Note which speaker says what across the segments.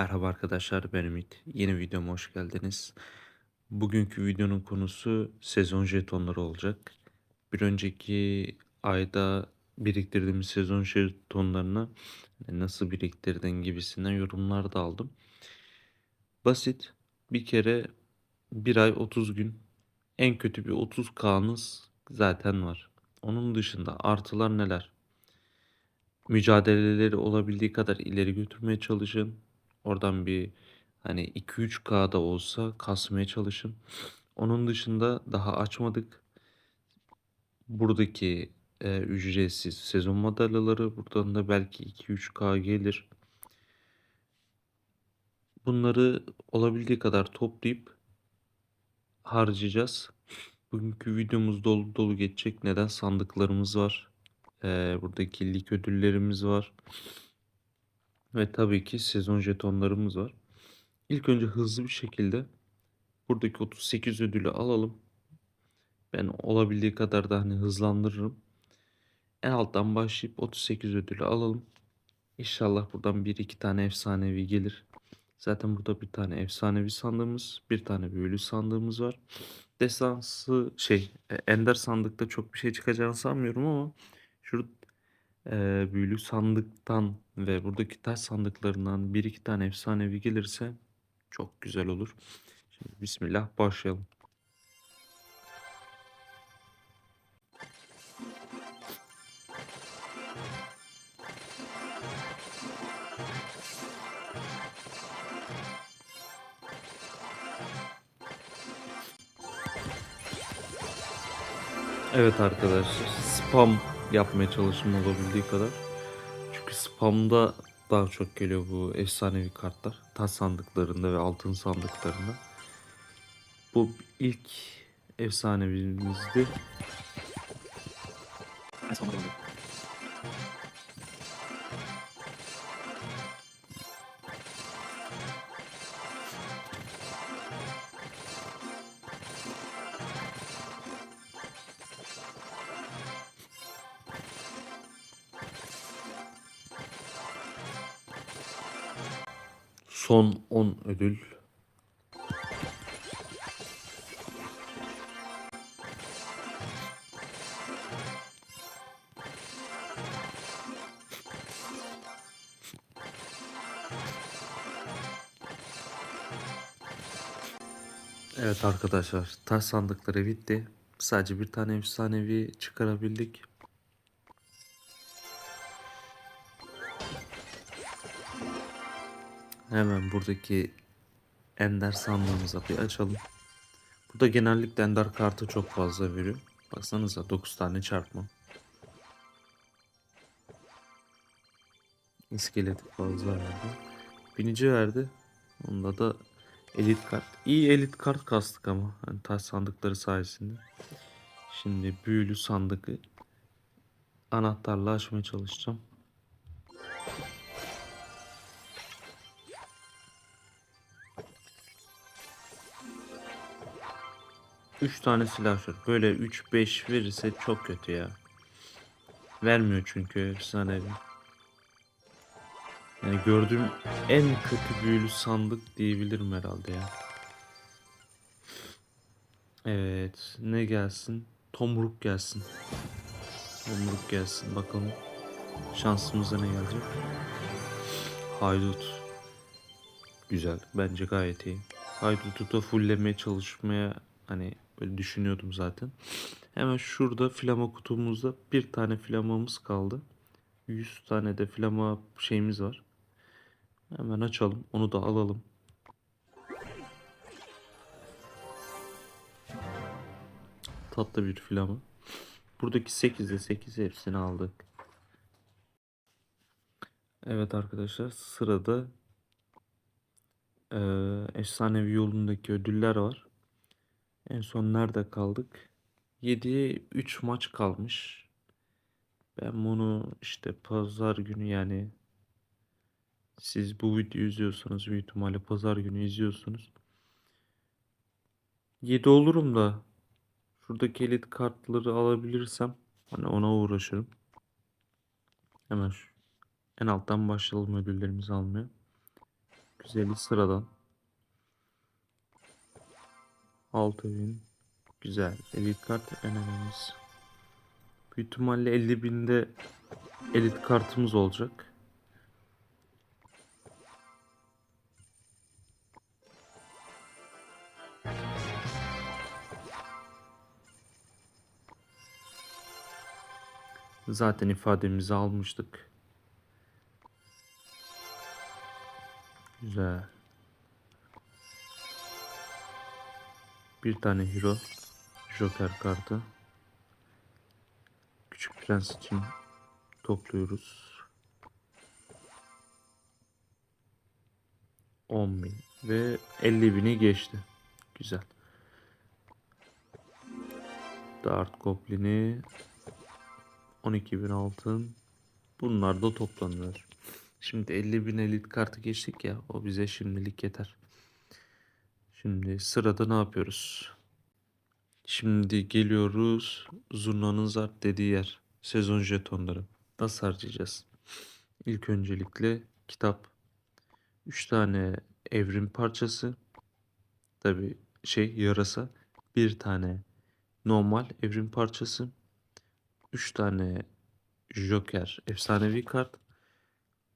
Speaker 1: Merhaba arkadaşlar ben Ümit. Yeni videoma hoş geldiniz. Bugünkü videonun konusu sezon jetonları olacak. Bir önceki ayda biriktirdiğimiz sezon jetonlarını nasıl biriktirdin gibisinden yorumlar da aldım. Basit. Bir kere bir ay 30 gün en kötü bir 30K'nız zaten var. Onun dışında artılar neler? Mücadeleleri olabildiği kadar ileri götürmeye çalışın. Oradan bir hani 2-3K da olsa kasmaya çalışın. Onun dışında daha açmadık. Buradaki e, ücretsiz sezon madalyaları buradan da belki 2-3K gelir. Bunları olabildiği kadar toplayıp harcayacağız. Bugünkü videomuz dolu dolu geçecek. Neden? Sandıklarımız var. Ee, buradaki lig ödüllerimiz var. Ve tabii ki sezon jetonlarımız var. İlk önce hızlı bir şekilde buradaki 38 ödülü alalım. Ben olabildiği kadar da hani hızlandırırım. En alttan başlayıp 38 ödülü alalım. İnşallah buradan bir iki tane efsanevi gelir. Zaten burada bir tane efsanevi sandığımız, bir tane büyülü sandığımız var. Destansı şey, e, ender sandıkta çok bir şey çıkacağını sanmıyorum ama şu e, büyülü sandıktan ve buradaki taş sandıklarından bir iki tane efsanevi gelirse çok güzel olur. Şimdi bismillah başlayalım. Evet arkadaşlar spam yapmaya çalışın olabildiği kadar. Çünkü spamda daha çok geliyor bu efsanevi kartlar. Taş sandıklarında ve altın sandıklarında. Bu ilk efsanevimizdi. Son 10 ödül. Evet arkadaşlar taş sandıkları bitti. Sadece bir tane efsanevi çıkarabildik. Hemen buradaki ender sandığımıza bir açalım. Burada genellikle ender kartı çok fazla veriyor. Baksanıza 9 tane çarpma. İskeleti fazla verdi. Binici verdi. Onda da elit kart. İyi elit kart kastık ama. Hani taş sandıkları sayesinde. Şimdi büyülü sandıkı anahtarla açmaya çalışacağım. Üç tane silahşör. Böyle 3-5 verirse çok kötü ya. Vermiyor çünkü efsanevi. Yani gördüğüm en kötü büyülü sandık diyebilirim herhalde ya. Evet. Ne gelsin? Tomruk gelsin. Tomruk gelsin. Bakalım. Şansımıza ne gelecek? Haydut. Güzel. Bence gayet iyi. Haydut'u da fulllemeye çalışmaya hani böyle düşünüyordum zaten. Hemen şurada flama kutumuzda bir tane flamamız kaldı. 100 tane de flama şeyimiz var. Hemen açalım. Onu da alalım. Tatlı bir flama. Buradaki 8'de 8 hepsini aldık. Evet arkadaşlar sırada e, efsanevi yolundaki ödüller var. En son nerede kaldık? 7'ye 3 maç kalmış. Ben bunu işte pazar günü yani siz bu videoyu izliyorsanız büyük ihtimalle pazar günü izliyorsunuz. 7 olurum da şuradaki elit kartları alabilirsem hani ona uğraşırım. Hemen şu en alttan başlayalım ödüllerimizi almaya. 450 sıradan. 6000 güzel. Elit kart en önemlisi. Büyük ihtimalle 50 binde elit kartımız olacak. Zaten ifademizi almıştık. Güzel. Bir tane hero. Joker kartı. Küçük prens için topluyoruz. 10.000 ve 50.000'i geçti. Güzel. Dart Goblin'i 12.000 altın. Bunlar da toplanıyor. Şimdi 50.000 elit kartı geçtik ya. O bize şimdilik yeter. Şimdi sırada ne yapıyoruz? Şimdi geliyoruz Zurna'nın zart dediği yer. Sezon jetonları. Nasıl harcayacağız? İlk öncelikle kitap. 3 tane evrim parçası. Tabi şey yarasa. Bir tane normal evrim parçası. 3 tane Joker efsanevi kart.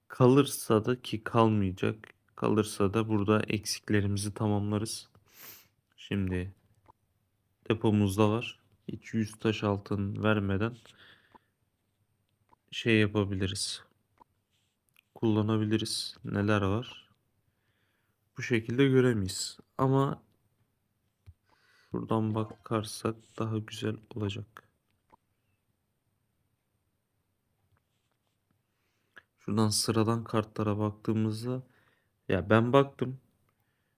Speaker 1: Kalırsa da ki kalmayacak. Kalırsa da burada eksiklerimizi tamamlarız. Şimdi depomuzda var. Hiç 100 taş altın vermeden şey yapabiliriz. Kullanabiliriz. Neler var? Bu şekilde göremeyiz. Ama şuradan bakarsak daha güzel olacak. Şuradan sıradan kartlara baktığımızda ya ben baktım.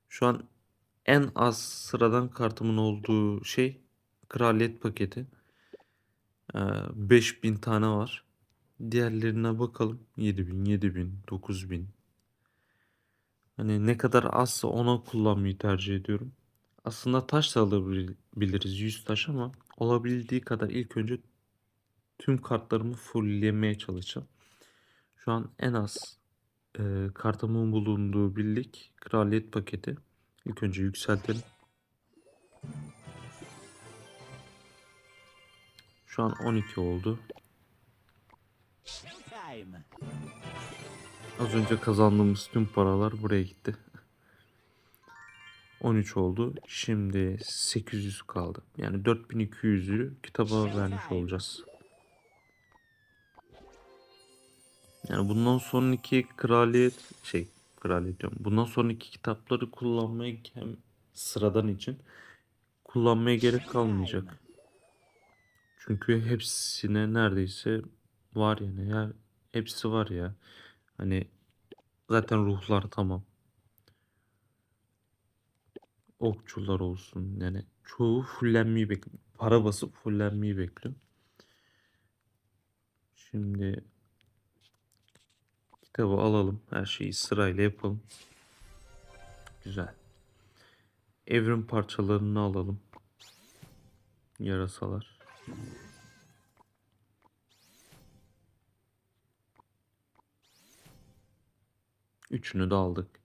Speaker 1: Şu an en az sıradan kartımın olduğu şey kraliyet paketi. Ee, 5000 tane var. Diğerlerine bakalım. 7000, 7000, 9000. Hani ne kadar azsa ona kullanmayı tercih ediyorum. Aslında taş da alabiliriz 100 taş ama olabildiği kadar ilk önce tüm kartlarımı fulllemeye çalışacağım. Şu an en az e, kartımın bulunduğu birlik kraliyet paketi. İlk önce yükseltelim. Şu an 12 oldu. Az önce kazandığımız tüm paralar buraya gitti. 13 oldu. Şimdi 800 kaldı. Yani 4200'ü kitaba vermiş olacağız. Yani bundan sonraki kraliyet şey kraliyet diyorum. Bundan sonraki kitapları kullanmaya hem sıradan için kullanmaya gerek kalmayacak. Çünkü hepsine neredeyse var yani ya hepsi var ya. Hani zaten ruhlar tamam. Okçular olsun yani çoğu fullenmeyi bekliyor. Para basıp fullenmeyi bekliyor. Şimdi kitabı alalım. Her şeyi sırayla yapalım. Güzel. Evrim parçalarını alalım. Yarasalar. Üçünü de aldık.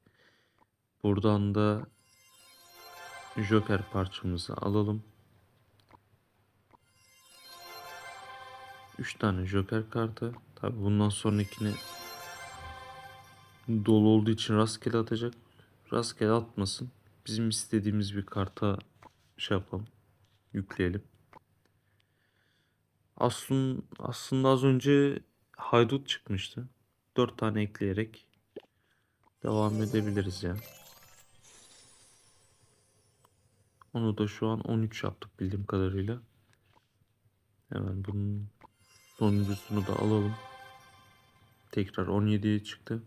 Speaker 1: Buradan da Joker parçamızı alalım. 3 tane Joker kartı. Tabi bundan sonrakini dolu olduğu için rastgele atacak. Rastgele atmasın. Bizim istediğimiz bir karta şey yapalım. Yükleyelim. Aslında, aslında az önce haydut çıkmıştı. 4 tane ekleyerek devam edebiliriz ya. Onu da şu an 13 yaptık bildiğim kadarıyla. Hemen bunun sonuncusunu da alalım. Tekrar 17'ye çıktı.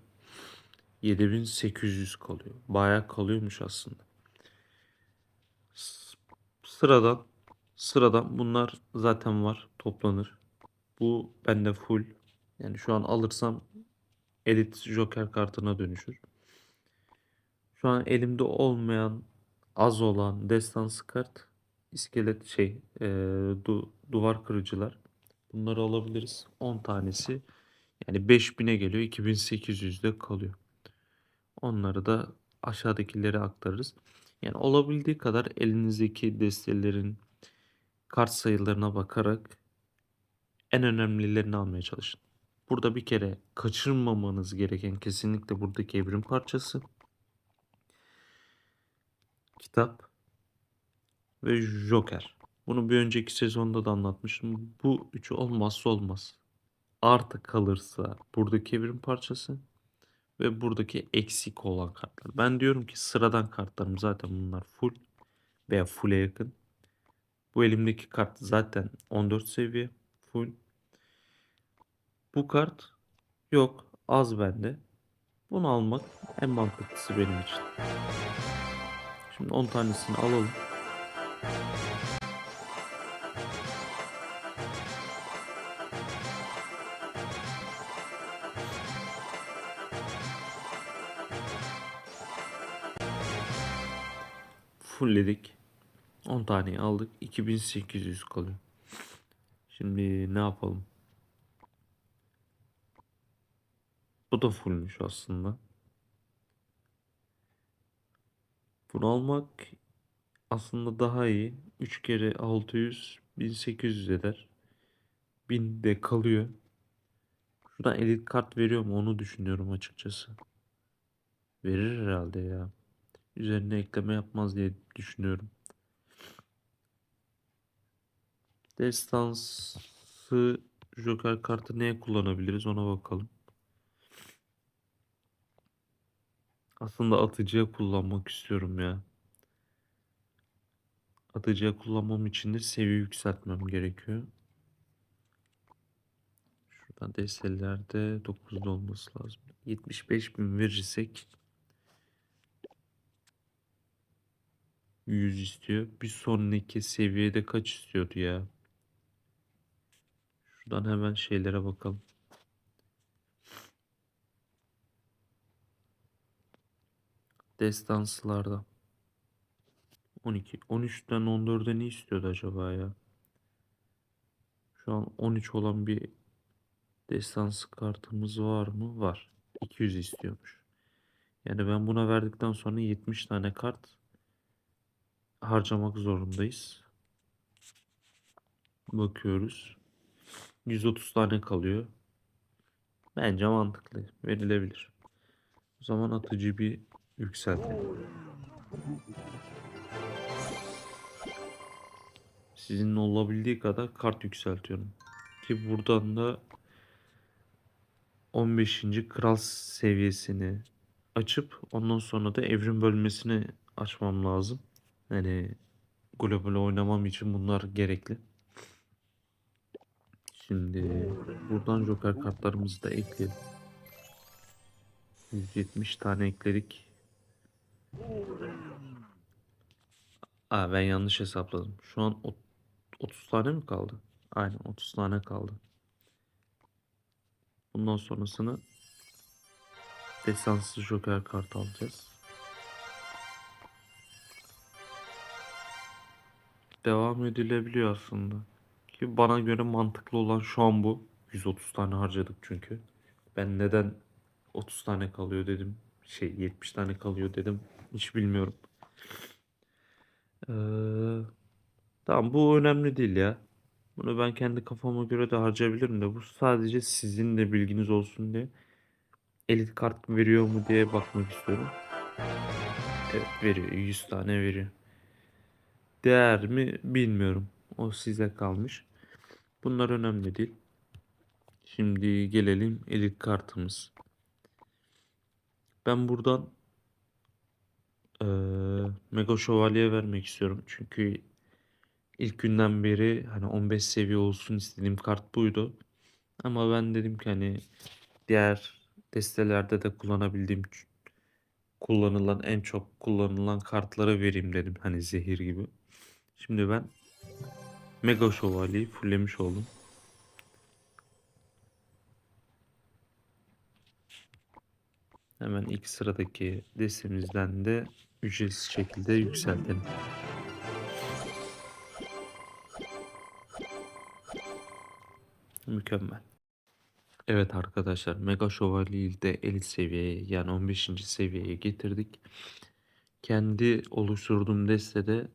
Speaker 1: 7800 kalıyor. Bayağı kalıyormuş aslında. Sıradan sıradan bunlar zaten var. Toplanır. Bu bende full. Yani şu an alırsam Elite Joker kartına dönüşür. Şu an elimde olmayan az olan destansı kart iskelet şey e, du- duvar kırıcılar. Bunları alabiliriz. 10 tanesi yani 5000'e geliyor. 2800'de kalıyor. Onları da aşağıdakilere aktarırız. Yani olabildiği kadar elinizdeki destelerin kart sayılarına bakarak en önemlilerini almaya çalışın. Burada bir kere kaçırmamanız gereken kesinlikle buradaki evrim parçası. Kitap ve Joker. Bunu bir önceki sezonda da anlatmıştım. Bu üçü olmazsa olmaz. Artı kalırsa buradaki evrim parçası ve buradaki eksik olan kartlar. Ben diyorum ki sıradan kartlarım zaten bunlar full veya full'e yakın. Bu elimdeki kart zaten 14 seviye full. Bu kart yok az bende. Bunu almak en mantıklısı benim için. Şimdi 10 tanesini alalım. Fullledik. 10 taneyi aldık. 2800 kalıyor. Şimdi ne yapalım? Bu da fullmüş aslında. Bunu almak aslında daha iyi. 3 kere 600 1800 eder. 1000 de kalıyor. Şuradan elit kart veriyor mu onu düşünüyorum açıkçası. Verir herhalde ya. Üzerine ekleme yapmaz diye düşünüyorum. Destansı Joker kartı neye kullanabiliriz ona bakalım. Aslında atıcıya kullanmak istiyorum ya. Atıcıya kullanmam için de seviye yükseltmem gerekiyor. Şuradan destelerde 9'da olması lazım. 75 bin verirsek 100 istiyor. Bir sonraki seviyede kaç istiyordu ya? Şuradan hemen şeylere bakalım. Destansılarda. 12. 13'ten 14'e ne istiyordu acaba ya? Şu an 13 olan bir destansı kartımız var mı? Var. 200 istiyormuş. Yani ben buna verdikten sonra 70 tane kart harcamak zorundayız. Bakıyoruz. 130 tane kalıyor. Bence mantıklı. Verilebilir. O zaman atıcı bir yükseltelim. Sizin olabildiği kadar kart yükseltiyorum. Ki buradan da 15. kral seviyesini açıp ondan sonra da evrim bölmesini açmam lazım. Yani global oynamam için bunlar gerekli. Şimdi buradan joker kartlarımızı da ekleyelim. 170 tane ekledik. Aa ben yanlış hesapladım. Şu an ot- 30 tane mi kaldı? Aynen 30 tane kaldı. Bundan sonrasını desanslı joker kart alacağız. Devam edilebiliyor aslında. Ki bana göre mantıklı olan şu an bu. 130 tane harcadık çünkü. Ben neden 30 tane kalıyor dedim. Şey 70 tane kalıyor dedim. Hiç bilmiyorum. Ee, tamam bu önemli değil ya. Bunu ben kendi kafama göre de harcayabilirim de bu sadece sizin de bilginiz olsun diye. Elit kart veriyor mu diye bakmak istiyorum. Evet veriyor. 100 tane veriyor. Değer mi bilmiyorum. O size kalmış. Bunlar önemli değil. Şimdi gelelim elit kartımız. Ben buradan eee Mega Şövalye vermek istiyorum. Çünkü ilk günden beri hani 15 seviye olsun istediğim kart buydu. Ama ben dedim ki hani diğer destelerde de kullanabildiğim kullanılan en çok kullanılan kartlara vereyim dedim. Hani zehir gibi. Şimdi ben Mega Şövalyeyi fulllemiş oldum. Hemen ilk sıradaki destemizden de ücretsiz şekilde yükseltelim. Mükemmel. Evet arkadaşlar Mega Şövalyeyi de elit seviyeye yani 15. seviyeye getirdik. Kendi oluşturduğum destede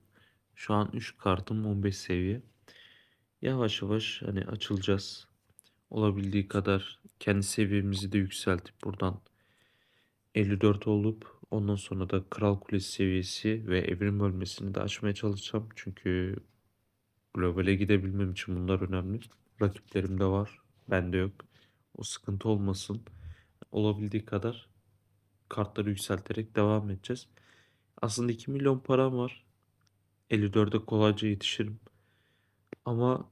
Speaker 1: şu an 3 kartım 15 seviye. Yavaş yavaş hani açılacağız. Olabildiği kadar kendi seviyemizi de yükseltip buradan 54 olup ondan sonra da Kral Kulesi seviyesi ve Evrim bölmesini de açmaya çalışacağım. Çünkü globale gidebilmem için bunlar önemli. Rakiplerimde var, bende yok. O sıkıntı olmasın. Olabildiği kadar kartları yükselterek devam edeceğiz. Aslında 2 milyon param var. 54'e kolayca yetişirim. Ama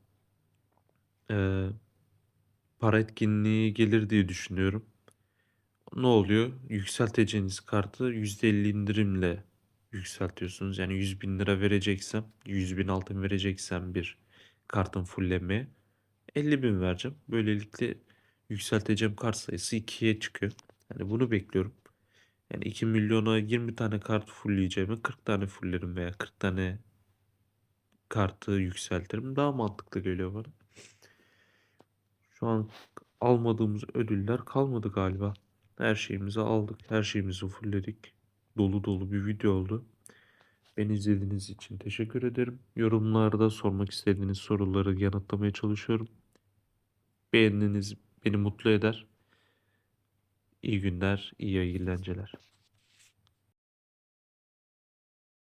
Speaker 1: eee, para etkinliği gelir diye düşünüyorum. Ne oluyor? Yükselteceğiniz kartı %50 indirimle yükseltiyorsunuz. Yani 100 bin lira vereceksem, 100 bin altın vereceksem bir kartın fullemeye 50 bin vereceğim. Böylelikle yükselteceğim kart sayısı 2'ye çıkıyor. Yani bunu bekliyorum. Yani 2 milyona 20 tane kart fullleyeceğime 40 tane fulllerim veya 40 tane kartı yükseltirim. Daha mantıklı geliyor bana. Şu an almadığımız ödüller kalmadı galiba. Her şeyimizi aldık. Her şeyimizi fullledik. Dolu dolu bir video oldu. Beni izlediğiniz için teşekkür ederim. Yorumlarda sormak istediğiniz soruları yanıtlamaya çalışıyorum. Beğeniniz beni mutlu eder. İyi günler, iyi eğlenceler.